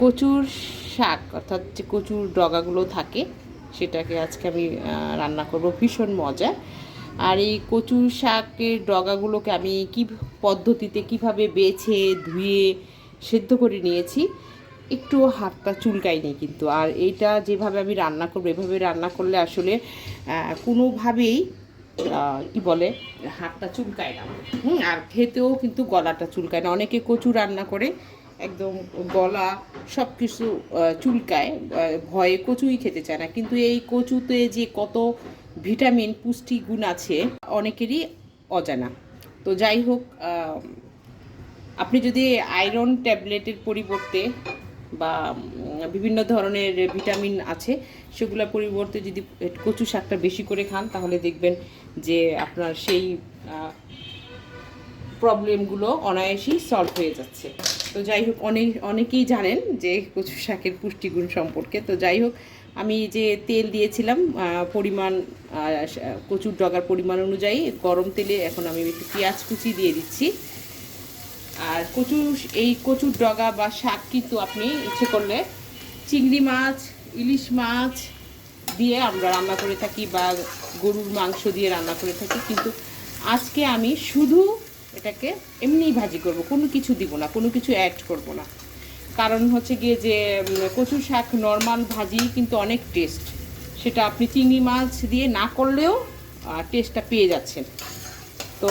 কচুর শাক, অর্থাৎ যে কচুর ডগাগুলো থাকে, সেটাকে আজকে আমি রান্না করব ভীষণ মজা আর এই কচুর শাকের ডগাগুলোকে আমি কি পদ্ধতিতে কীভাবে বেছে, ধুয়ে, সেদ্ধ করে নিয়েছি, একটু হাতটা চুলকায়নি কিন্তু। আর এইটা যেভাবে আমি রান্না করব, এভাবে রান্না করলে আসলে কোনোভাবেই কি বলে, হাতটা চুলকায় না। হুম, আর খেতেও কিন্তু গলাটা চুলকায় না। অনেকে কচু রান্না করে একদম গলা সব কিছু চুলকায় ভয়ে কচুই খেতে চায় না। কিন্তু এই কচুতে যে কত ভিটামিন, পুষ্টি গুণ আছে, অনেকেরই অজানা। তো যাই হোক আপনি যদি আয়রন ট্যাবলেটের পরিবর্তে বা বিভিন্ন ধরনের ভিটামিন আছে, সেগুলোর পরিবর্তে যদি কচু শাকটা বেশি করে খান, তাহলে দেখবেন যে আপনার সেই প্রবলেমগুলো অনায়াসেই সলভ হয়ে যাচ্ছে। তো যাই হোক, অনেক, অনেকেই জানেন যে কচু শাকের পুষ্টিগুণ সম্পর্কে। তো যাই হোক, আমি যে তেল দিয়েছিলাম পরিমাণ কচুর ডগার পরিমাণ অনুযায়ী, গরম তেলে এখন আমি একটু পেঁয়াজ কুচি দিয়ে দিচ্ছি। আর কচু এই কচুর ডগা বা শাক কিন্তু আপনি ইচ্ছে করলে চিংড়ি মাছ, ইলিশ মাছ দিয়ে আমরা রান্না করে থাকি বা গরুর মাংস দিয়ে রান্না করে থাকি। কিন্তু আজকে আমি শুধু এটাকে এমনিই ভাজি করব, কোনো কিছু দিব না, কোনো কিছু অ্যাড করব না। কারণ হচ্ছে গিয়ে যে কচু শাক নর্মাল ভাজি কিন্তু অনেক টেস্ট সেটা আপনি চিংড়ি মাছ দিয়ে না করলেও টেস্টটা পেয়ে যাচ্ছেন। তো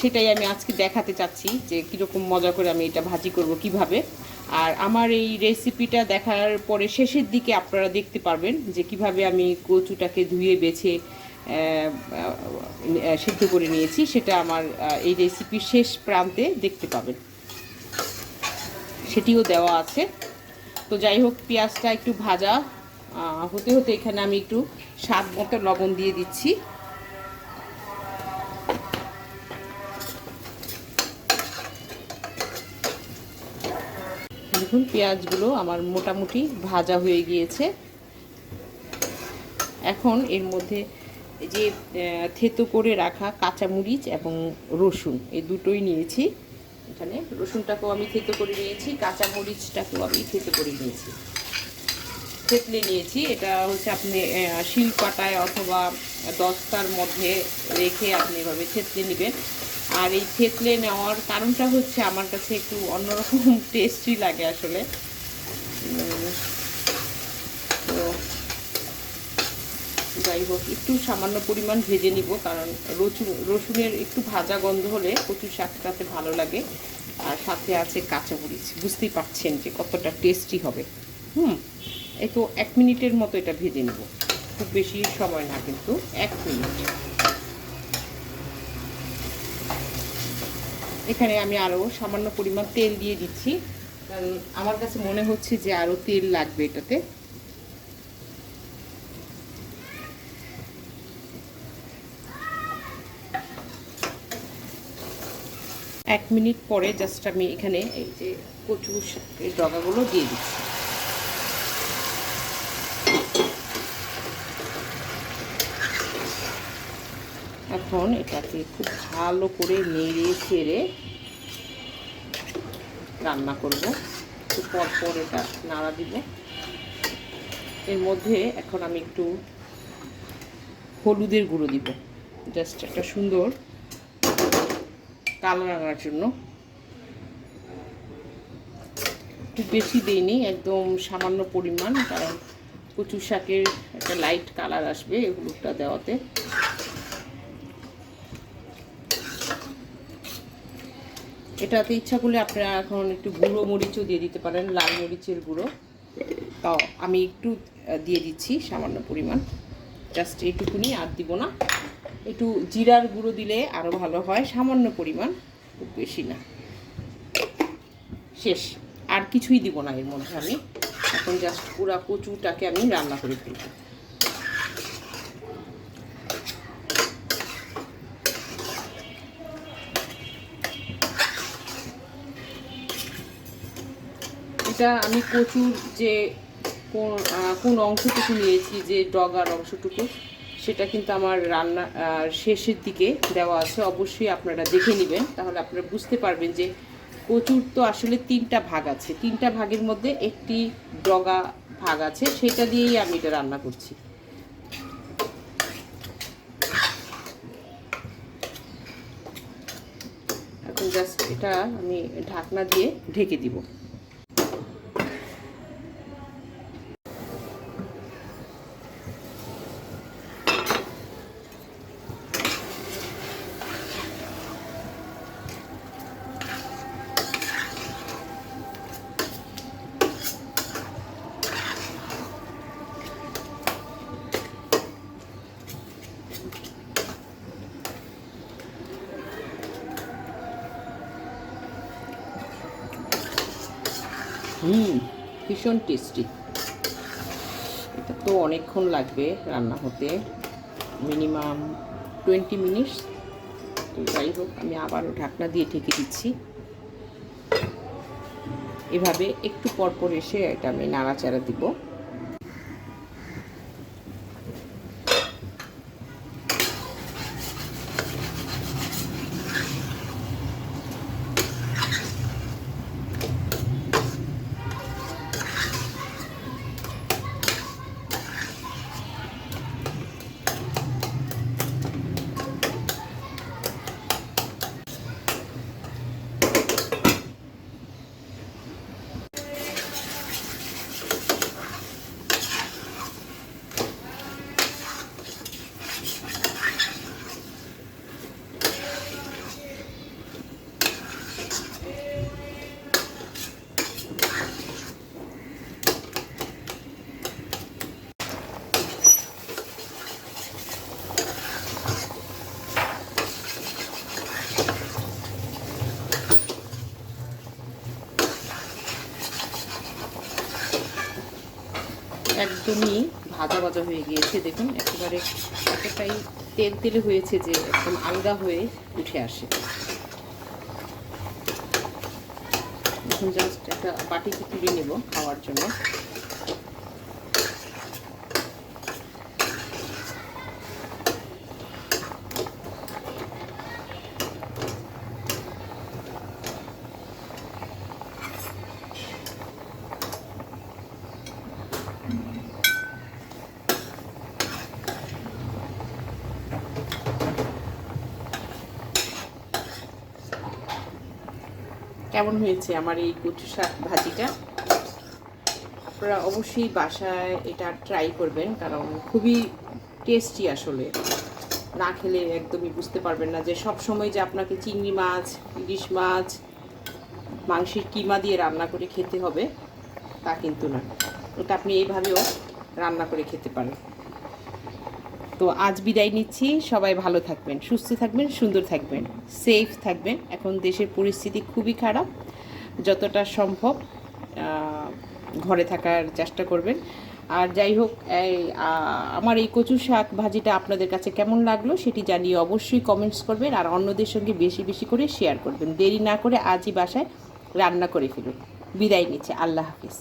সেটাই আমি আজকে দেখাতে চাচ্ছি যে কীরকম মজা করে আমি এটা ভাজি করব কীভাবে। আর আমার এই রেসিপিটা দেখার পরে শেষের দিকে আপনারা দেখতে পারবেন যে কীভাবে আমি কচুটাকে ধুয়ে বেছে সিদ্ধ করে নিয়েছি, সেটা আমার এই রেসিপির শেষ প্রান্তে দেখতে পাবেন। সেটিও দেওয়া আছে। তো যাই হোক, পেঁয়াজটা একটু ভাজা হতে হতে এখানে আমি একটু স্বাদ মতো লবণ দিয়ে দিচ্ছি। দেখুন, পেঁয়াজগুলো আমার মোটামুটি ভাজা হয়ে গিয়েছে। এখন এর মধ্যে যে থেতো করে রাখা কাঁচামরিচ এবং রসুন এই দুটোই নিয়েছি। এখানে রসুনটাকেও আমি থেতো করে নিয়েছি কাঁচামরিচটাকেও আমি থেতো করে নিয়েছি। থেতলে নিয়েছি এটা হচ্ছে আপনি আহ, শিলপাটায় অথবা দস্তার মধ্যে রেখে আপনি এভাবে থেতলে নেবেন। আর এই থেতলে নেওয়ার কারণটা হচ্ছে আমার কাছে একটু অন্যরকম টেস্টি লাগে আসলে উম, তো যাই হোক, একটু সামান্য পরিমাণ ভেজে নিব কারণ রসুন, রসুনের একটু ভাজা গন্ধ হলে কচু শাকটাতে ভালো লাগে। আর সাথে আছে কাঁচামরিচ। বুঝতেই পারছেন যে কতটা টেস্টি হবে। হুম এই তো এক মিনিটের মতো এটা ভেজে নেব। খুব বেশি সময় না কিন্তু, এক মিনিট। এখানে আমি আরও সামান্য পরিমাণ তেল দিয়ে দিচ্ছি। কারণ আমার কাছে মনে হচ্ছে যে আরও তেল লাগবে এটাতে। এক মিনিট পরে জাস্ট আমি এখানে এই যে কচু শাকের ডগাগুলো দিয়ে দিচ্ছি। এখন এটাকে খুব ভালো করে নেড়ে চেড়ে রান্না করব। একটু পর পর এটা নাড়া দিব। এর মধ্যে এখন আমি একটু হলুদের গুঁড়ো দিব। জাস্ট একটা সুন্দর কালো রান্নার জন্য। একটু বেশি দিইনি, একদম সামান্য পরিমাণ, কারণ কচু শাকের একটা লাইট কালার আসবে এই হলুদটা দেওয়াতে। এটাতে ইচ্ছা করলে আপনারা এখন একটু গুঁড়ো মরিচও দিয়ে দিতে পারেন, লাল মরিচের গুঁড়ো। তাও আমি একটু দিয়ে দিচ্ছি সামান্য পরিমাণ। জাস্ট এইটুকুনি আর দিব না। একটু জিরার গুঁড়ো দিলে আরও ভালো হয়, সামান্য পরিমাণ, খুব বেশি না। শেষ। আর কিছুই দিব না এর মধ্যে আমি। এখন জাস্ট পুরা কচুটাকে আমি রান্না করে ফেলব। এটা আমি কচুর যে কোন কোন অংশটুকু নিয়েছি, যে ডগার অংশটুকু সেটা কিন্তু আমার রান্না শেষের দিকে দেওয়া আছে। অবশ্যই আপনারা দেখে নেবেন। তাহলে আপনারা বুঝতে পারবেন যে কচুর তো আসলে তিনটা ভাগ আছে। তিনটা ভাগের মধ্যে একটি ডগা ভাগ আছে। সেটা দিয়েই আমি এটা রান্না করছি। এখন জাস্ট এটা আমি ঢাকনা দিয়ে ঢেকে দিব হুম ভীষণ টেস্টি এটা তো অনেকক্ষণ লাগবে রান্না হতে। মিনিমাম টোয়েন্টি মিনিটস তো যাই হোক, আমি আবারও ঢাকনা দিয়ে ঢেকে দিচ্ছি। এভাবে একটু পরপর পর এসে এটা আমি নাড়াচাড়া দিব একদমই ভাজা ভাজা হয়ে গিয়েছে। দেখুন, একেবারে এতটাই তেল তেলে হয়েছে যে একদম আলগা হয়ে উঠে আসে। এখন জাস্ট একটা বাটিতে তুলে নেব খাওয়ার জন্য। কেমন হয়েছে আমার এই কচু শাক ভাজিটা? আপনারা অবশ্যই বাসায় এটা ট্রাই করবেন, কারণ খুবই টেস্টি আসলে। না খেলে একদমই বুঝতে পারবেন না যে সব সময় যে আপনাকে চিংড়ি মাছ, ইলিশ মাছ, মাংসের কিমা দিয়ে রান্না করে খেতে হবে, তা কিন্তু না। ওটা আপনি এইভাবেও রান্না করে খেতে পারেন। তো আজ বিদায় নিচ্ছি। সবাই ভালো থাকবেন, সুস্থ থাকবেন, সুন্দর থাকবেন সেফ থাকবেন। এখন দেশের পরিস্থিতি খুবই খারাপ। যতটা সম্ভব ঘরে থাকার চেষ্টা করবেন। আর যাই হোক, এই আমার এই কচু শাক ভাজিটা আপনাদের কাছে কেমন লাগল সেটি জানিয়ে অবশ্যই কমেন্টস করবেন আর অন্যদের সঙ্গে বেশি বেশি করে শেয়ার করবেন। দেরি না করে আজই বাসায় রান্না করে ফেলুন। বিদায় নিচ্ছে। আল্লাহ হাফিজ।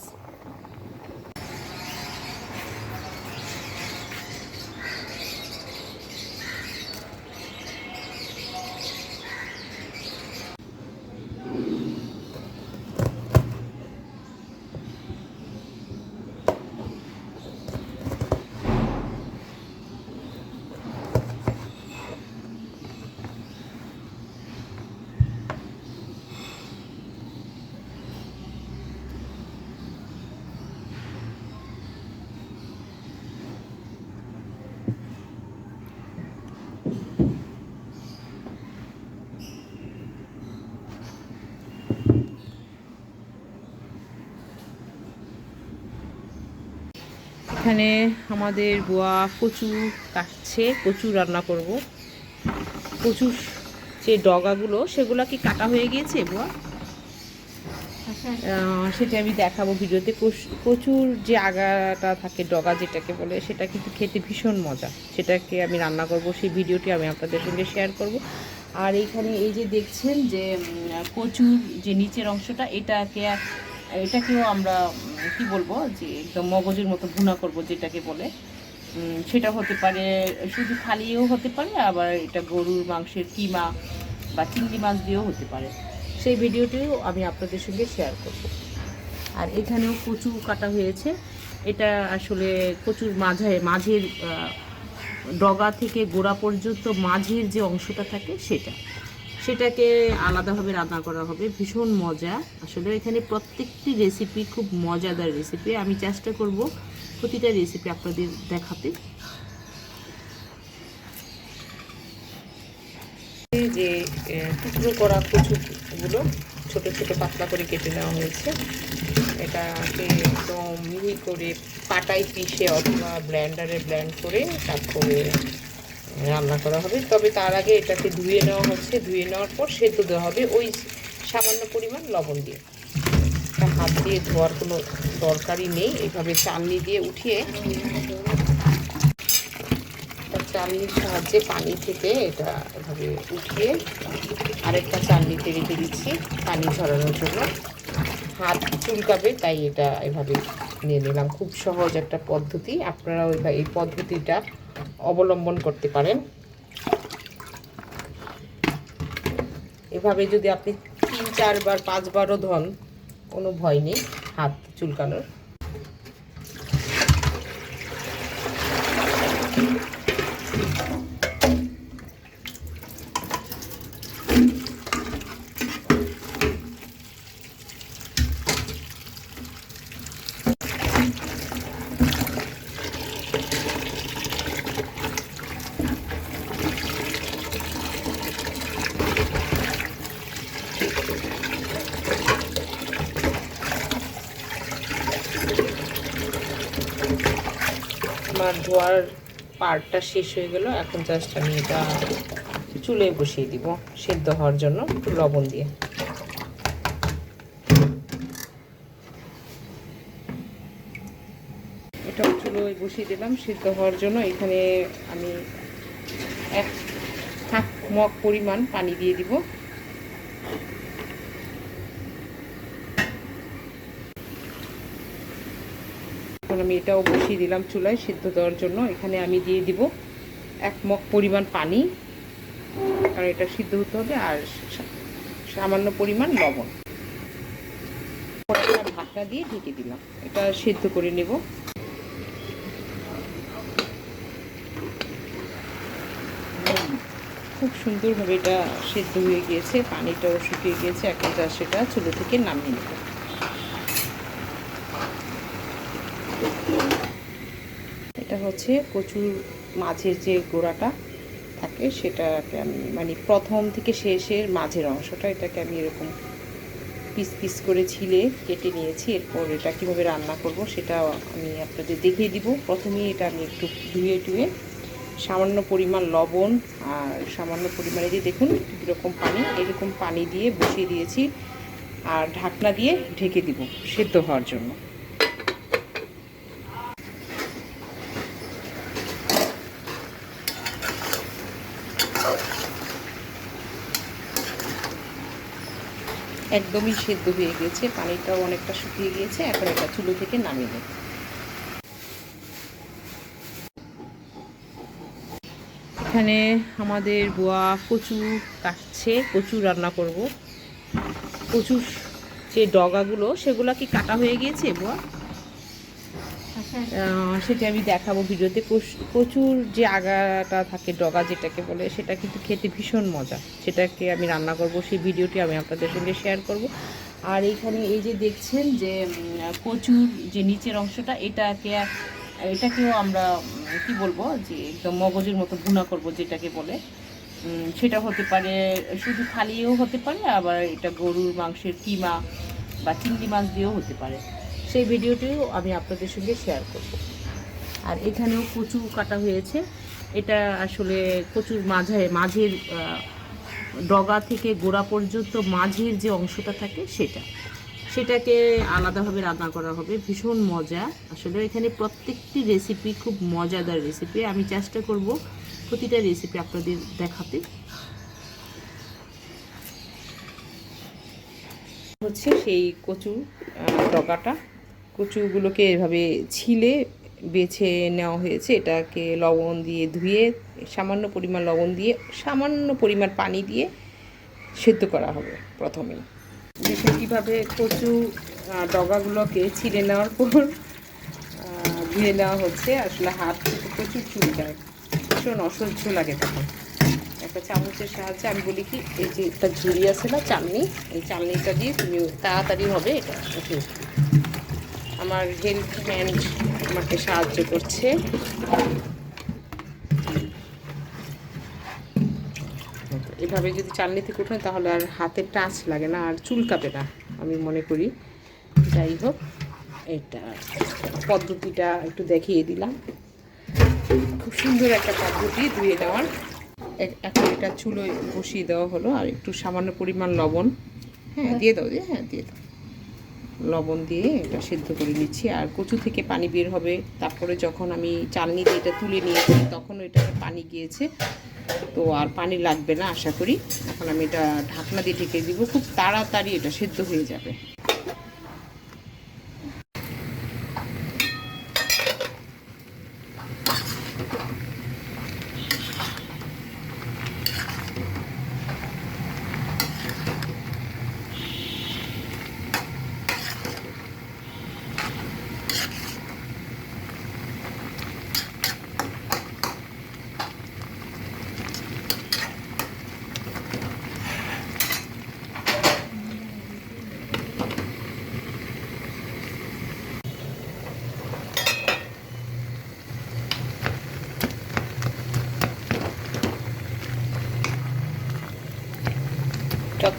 এখানে আমাদের বুয়া কচু কাটছে, কচু রান্না করব। কচুর যে ডগাগুলো, সেগুলো কি কাটা হয়ে গিয়েছে বুয়া? সেটা আমি দেখাবো ভিডিওতে। কচ- কচুর যে আগাটা থাকে, ডগা যেটাকে বলে, সেটা কিন্তু খেতে ভীষণ মজা। সেটাকে আমি রান্না করব, সেই ভিডিওটি আমি আপনাদের সঙ্গে শেয়ার করব। আর এইখানে এই যে দেখছেন যে কচুর যে নিচের অংশটা, এটাকে এটাকেও আমরা কি বলব, যে একদম মগজের মতো ভুনা করব যেটাকে বলে। সেটা হতে পারে, শুধু খালিও হতে পারে, আবার এটা গরুর মাংসের কিমা বা চিংড়ি মাছ দিয়েও হতে পারে। সেই ভিডিওটিও আমি আপনাদের সঙ্গে শেয়ার করব। আর এখানেও কচু কাটা হয়েছে। এটা আসলে কচুর মাঝে, মাঝের ডগা থেকে গোড়া পর্যন্ত মাঝের যে অংশটা থাকে সেটা। সেটাকে আলাদাভাবে রান্না করা হবে। ভীষণ মজা। আসলে এখানে প্রত্যেকটি রেসিপি খুব মজাদার রেসিপি আমি চেষ্টা করব প্রতিটা রেসিপি আপনাদের দেখাতে। যে টুকরো করা কচুগুলো ছোট ছোট পাতলা করে কেটে নেওয়া হয়েছে। এটাকে একদম মিহি করে পাটায় পিষে অথবা ব্ল্যান্ডারে ব্ল্যান্ড করে তারপরে রান্না করা হবে। তবে তার আগে এটাকে ধুয়ে নেওয়া হচ্ছে। ধুয়ে নেওয়ার পর সেদ্ধ দেওয়া হবে ওই সামান্য পরিমাণ লবণ দিয়ে। হাত দিয়ে ধোয়ার কোনো দরকারই নেই। এভাবে চালনি দিয়ে উঠিয়ে চালনির সাহায্যে পানি থেকে এটা এভাবে উঠিয়ে আরেকটা চালনিতে রেখে দিচ্ছি পানি ঝরানোর জন্য। হাত চুলকাবে, তাই এটা এভাবে নিয়ে নিলাম। খুব সহজ একটা পদ্ধতি। আপনারা ওই এই পদ্ধতিটা অবলম্বন করতে পারেন। এভাবে যদি আপনি তিন, চারবার, পাঁচবারও ধন, কোনো ভয় নেই, হাত চুলকানোর। আমার ধোয়ার পার্টটা শেষ হয়ে গেল। এখন জাস্ট আমি এটা চুলে বসিয়ে দিব সেদ্ধ হওয়ার জন্য একটু লবণ দিয়ে। এটা চুলোয় বসিয়ে দিলাম, সিদ্ধ হওয়ার জন্য। এখানে আমি এক মগ পরিমাণ পানি দিয়ে দিব। এখন আমি এটাও বসিয়ে দিলাম চুলায় সিদ্ধ দেওয়ার জন্য। এখানে আমি দিয়ে দিব এক মগ পরিমাণ পানি। কারণ এটা সিদ্ধ হতে হবে আর সামান্য পরিমাণ লবণ। ঢাকনা দিয়ে ঢেকে দিলাম। এটা সিদ্ধ করে নেব। খুব সুন্দরভাবে এটা সিদ্ধ হয়ে গিয়েছে। পানিটাও শুকিয়ে গিয়েছে। এখন যা সেটা চুলো থেকে নামিয়ে নেব। হচ্ছে কচুর মাঝের যে গোড়াটা থাকে, সেটাকে আমি মানে প্রথম থেকে শেষের মাঝের অংশটা এটাকে আমি এরকম পিস পিস করে ছিলে, কেটে নিয়েছি। এরপর এটা কীভাবে রান্না করব সেটা আমি আপনাদের দেখিয়ে দিব। প্রথমেই এটা আমি একটু ধুয়ে টুয়ে সামান্য পরিমাণ লবণ আর সামান্য পরিমাণে দিয়ে দেখুন কীরকম পানি, এরকম পানি দিয়ে বসিয়ে দিয়েছি আর ঢাকনা দিয়ে ঢেকে দিব সেদ্ধ হওয়ার জন্য। একদমই সেদ্ধ হয়ে গেছে, পানিটাও অনেকটা শুকিয়ে গিয়েছে, এখন এটা চুলো থেকে নামিয়ে নেব। এখানে আমাদের বুয়া কচু কাটছে, কচু রান্না করব। কচুর যে ডগাগুলো, সেগুলো কি কাটা হয়ে গিয়েছে বুয়া? সেটা আমি দেখাবো ভিডিওতে। প্রচুর যে আগাটা থাকে, ডগা যেটাকে বলে, সেটা কিন্তু খেতে ভীষণ মজা। সেটাকে আমি রান্না করব, সেই ভিডিওটি আমি আপনাদের সঙ্গে শেয়ার করব। আর এইখানে এই যে দেখছেন যে কচুর যে নিচের অংশটা, এটাকে, এটাকেও আমরা কি বলব, যে একদম মগজের মতো ভুনা করব যেটাকে বলে। সেটা হতে পারে, শুধু খালিও হতে পারে, আবার এটা গরুর মাংসের কিমা বা চিংড়ি মাছ দিয়েও হতে পারে। সেই ভিডিওটিও আমি আপনাদের সঙ্গে শেয়ার করব। আর এখানেও কচু কাটা হয়েছে। এটা আসলে কচুর মাঝে, মাঝের ডগা থেকে গোড়া পর্যন্ত মাঝের যে অংশটা থাকে সেটা। সেটাকে আলাদাভাবে রান্না করা হবে। ভীষণ মজা। আসলে এখানে প্রত্যেকটি রেসিপি খুব মজাদার রেসিপি আমি চেষ্টা করব প্রতিটা রেসিপি আপনাদের দেখাতে। হচ্ছে সেই কচু ডগাটা। কচুগুলোকে এভাবে ছিলে বেছে নেওয়া হয়েছে। এটাকে লবণ দিয়ে ধুয়ে, সামান্য পরিমাণ লবণ দিয়ে, সামান্য পরিমাণ পানি দিয়ে সেদ্ধ করা হবে প্রথমেই দেখুন কীভাবে কচু ডগাগুলোকে ছিঁড়ে নেওয়ার পর ধুয়ে নেওয়া হচ্ছে। আসলে হাত প্রচুর চুল দেয় ভীষণ অসহ্য লাগে তখন। একটা চামচের সাহায্যে আমি বলি কি, এই যে একটা ঝুড়ি আছে না চালনি, এই চালনিটা দিয়ে তুমি তাড়াতাড়ি হবে এটা আমার হেল্প হ্যান্ড আমাকে সাহায্য করছে। এভাবে যদি চালনি থেকে তাহলে আর হাতে টাচ লাগে না, আর চুলকাবে না, আমি মনে করি। যাই হোক, এটা পদ্ধতিটা একটু দেখিয়ে দিলাম। খুব সুন্দর একটা পদ্ধতি ধুয়ে নেওয়ার। এখন এটা চুলোয় বসিয়ে দেওয়া হলো, আর একটু সামান্য পরিমাণ লবণ। হ্যাঁ দিয়ে দাও হ্যাঁ দিয়ে দাও। লবণ দিয়ে এটা সেদ্ধ করে নিচ্ছি। আর কচু থেকে পানি বের হবে। তারপরে যখন আমি চালনি দিয়ে এটা তুলে নিয়েছি, তখন এটা পানি গিয়েছে। তো আর পানি লাগবে না, আশা করি। এখন আমি এটা ঢাকনা দিয়ে ঢেকে দিব। খুব তাড়াতাড়ি এটা সেদ্ধ হয়ে যাবে।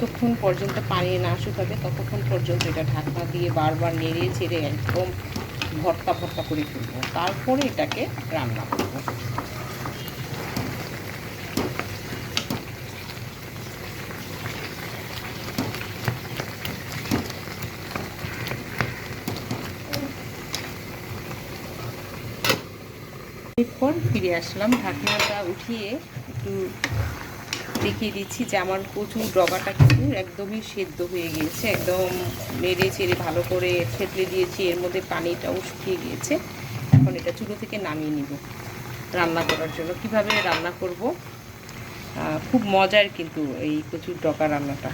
যতক্ষণ পর্যন্ত পানি না শুকাবে, ততক্ষণ পর্যন্ত এটা ঢাকনা দিয়ে বারবার নেড়ে ছেড়ে একদম ভর্তা ভর্তা করে ফেলব তারপরে এটাকে রান্না করব। এরপর ফিরে আসলাম, ঢাকনাটা উঠিয়ে একটু দেখিয়ে দিচ্ছি যে আমার কচুর ডগাটা কিন্তু একদমই সেদ্ধ হয়ে গিয়েছে, একদম নেড়ে চেড়ে ভালো করে থেতলে দিয়েছি, এর মধ্যে পানিটাও শুকিয়ে গিয়েছে। এখন এটা চুলো থেকে নামিয়ে নিব রান্না করার জন্য। কীভাবে রান্না করব? খুব মজার কিন্তু এই কচুর ডকা রান্নাটা।